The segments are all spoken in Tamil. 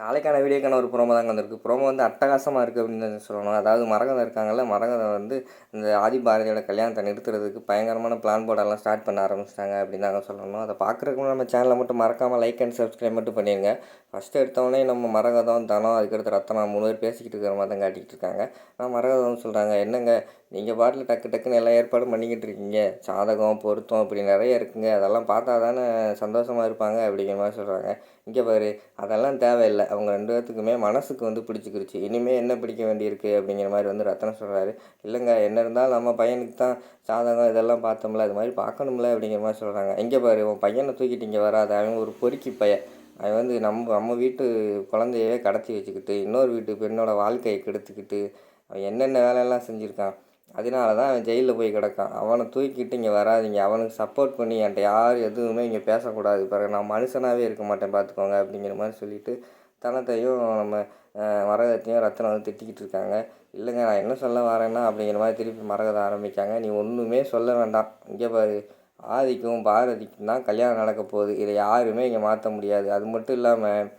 நாளைக்கான வீடியோக்கான ஒரு ப்ரோமோ தாங்க வந்திருக்கு. ப்ரோமோ வந்து அட்டகாசமாக இருக்குது அப்படின்னு சொல்லணும். அதாவது மரகதம் இருக்காங்கல்ல மரகதம் வந்து இந்த ஆதி பாரதியோட கல்யாணத்தை நிறுத்துறதுக்கு பயங்கரமான பிளான் போர்டெல்லாம் ஸ்டார்ட் பண்ண ஆரம்பிச்சிட்டாங்க அப்படின்னு தாங்க சொல்லணும். அதை பார்க்குறதுக்கு நம்ம சேனலை மட்டும் மறக்காமல் லைக் அண்ட் சப்ஸ்கிரைப் மட்டும் பண்ணிடுங்க ஃபஸ்ட்டு எடுத்தவொடனே நம்ம மரகதம் தனம் அதுக்கடுத்து ரத்தனம் மூணு பேர் பேசிக்கிட்டு இருக்கிற மாதிரி தான் காட்டிகிட்டு இருக்காங்க. ஆனால் மரகதம் சொல்கிறாங்க என்னங்க நீங்கள் பாட்டில் டக்கு டக்குன்னு எல்லாம் ஏற்பாடும் பண்ணிக்கிட்டு இருக்கீங்க. சாதகம் பொருத்தம் இப்படி நிறைய இருக்குங்க. அதெல்லாம் பார்த்தா தானே சந்தோஷமாக இருப்பாங்க அப்படிங்கிற மாதிரி சொல்கிறாங்க இங்கே பாரு அதெல்லாம் தேவையில்லை. அவங்க ரெண்டு பேர்த்துக்குமே மனசுக்கு வந்து பிடிச்சிக்கிருச்சு. இனிமேல் என்ன பிடிக்க வேண்டியிருக்கு அப்படிங்கிற மாதிரி வந்து ரத்தனம் சொல்கிறாரு இல்லைங்க என்ன இருந்தாலும் நம்ம பையனுக்கு தான் சாதகம் இதெல்லாம் பார்த்தோம்ல அது மாதிரி பார்க்கணும்ல அப்படிங்கிற மாதிரி சொல்கிறாங்க இங்கே பாரு உன் பையனை தூக்கிட்டு இங்கே வராது அவன் ஒரு பொறுக்கி பையன். அவன் வந்து நம்ம நம்ம வீட்டு குழந்தையவே கடத்தி வச்சுக்கிட்டு இன்னொரு வீட்டு பெண்ணோட வாழ்க்கையை கெடுத்துக்கிட்டு அவன் என்னென்ன வேலையெல்லாம் செஞ்சுருக்கான். அதனால தான் அவன் ஜெயிலில் போய் கிடக்கான். அவனை தூக்கிட்டு இங்கே வராதிங்க. அவனுக்கு சப்போர்ட் பண்ணி என்கிட்ட யார் எதுவுமே இங்கே பேசக்கூடாது. பிறகு நான் மனுஷனாகவே இருக்க மாட்டேன் பார்த்துக்கோங்க அப்படிங்கிற மாதிரி சொல்லிவிட்டு தனத்தையும் நம்ம மரகதத்தையும் ரத்தனம் வந்து திட்டிக்கிட்டு இருக்காங்க. இல்லைங்க நான் என்ன சொல்ல வரேன்னா அப்படிங்கிற மாதிரி திருப்பி மரகதம் ஆரம்பிக்காங்க. நீ ஒன்றுமே சொல்ல வேண்டாம். இங்கே பாரு ஆதிக்கும் பாரதிக்கும் தான் கல்யாணம் நடக்க போகுது. இதை யாருமே இங்கே மாற்ற முடியாது. அது மட்டும் இல்லாமல்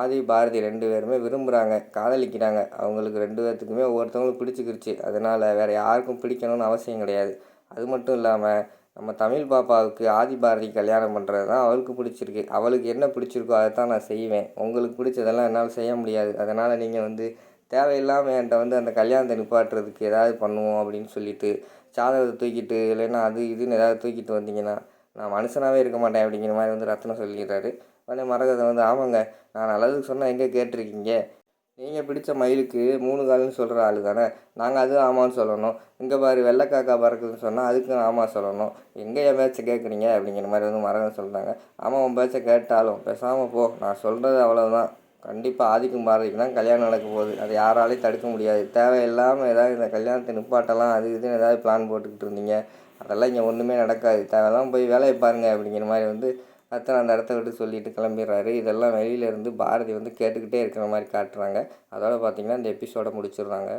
ஆதி பாரதி ரெண்டு பேருமே விரும்புகிறாங்க காதலிக்கிறாங்க. அவங்களுக்கு ரெண்டு பேர்த்துக்குமே ஒவ்வொருத்தவங்களுக்கு பிடிச்சிக்கிருச்சு. அதனால் வேறு யாருக்கும் பிடிக்கணும்னு அவசியம் கிடையாது. அது மட்டும் இல்லாமல் நம்ம தமிழ் பாப்பாவுக்கு ஆதி பாரதி கல்யாணம் பண்ணுறது தான் அவளுக்கு பிடிச்சிருக்கு. அவளுக்கு என்ன பிடிச்சிருக்கோ அதை தான் நான் செய்வேன். உங்களுக்கு பிடிச்சதெல்லாம் என்னால் செய்ய முடியாது. அதனால் நீங்கள் வந்து தேவையில்லாமல் என்கிட்ட வந்து அந்த கல்யாணத்தை நிப்பாட்டுறதுக்கு ஏதாவது பண்ணுவோம் அப்படின்னு சொல்லிட்டு சாதகத்தை தூக்கிட்டு இல்லைன்னா அது இதுன்னு ஏதாவது தூக்கிட்டு வந்தீங்கன்னா நான் மனுஷனாகவே இருக்க மாட்டேன் அப்படிங்கிற மாதிரி வந்து ரத்னம் சொல்லிடுறாரு. உடனே மரகதை வந்து ஆமாங்க நான் நல்லதுக்கு சொன்னால் எங்கே கேட்டிருக்கீங்க? நீங்கள் பிடித்த மயிலுக்கு மூணு கால்னு சொல்கிற ஆள் தானே நாங்கள் அதுவும் ஆமான்னு சொல்லணும். இங்கே பாரு வெள்ளைக்காக்கா பறக்குதுன்னு சொன்னால் அதுக்கும் ஆமாம் சொல்லணும். எங்கே என் பேச்சை கேட்குறீங்க அப்படிங்கிற மாதிரி வந்து மரகம் சொல்கிறாங்க ஆமாம் உன் பேச்சை கேட்டாலும் பேசாமல் போ. நான் சொல்கிறது அவ்வளோதான் கண்டிப்பாக ஆதிக்கும் பாரதிக்கு தான் கல்யாணம் நடக்க போகுது. அது யாராலையும் தடுக்க முடியாது. தேவையில்லாமல் ஏதாவது இந்த கல்யாணத்தை நிப்பாட்டலாம் அது இதுன்னு ஏதாவது பிளான் போட்டுக்கிட்டு இருந்தீங்க. அதெல்லாம் இங்கே ஒன்றுமே நடக்காது. தேவையெல்லாம் போய் வேலையை பாருங்கள் அப்படிங்கிற மாதிரி வந்து அத்தனை அந்த இடத்த விட்டு சொல்லிட்டு கிளம்பிடுறாரு. இதெல்லாம் வெளியிலேருந்து பாரதி வந்து கேட்டுக்கிட்டே இருக்கிற மாதிரி காட்டுறாங்க. அதோட பார்த்திங்கன்னா இந்த எபிசோடை முடிச்சிடுறாங்க.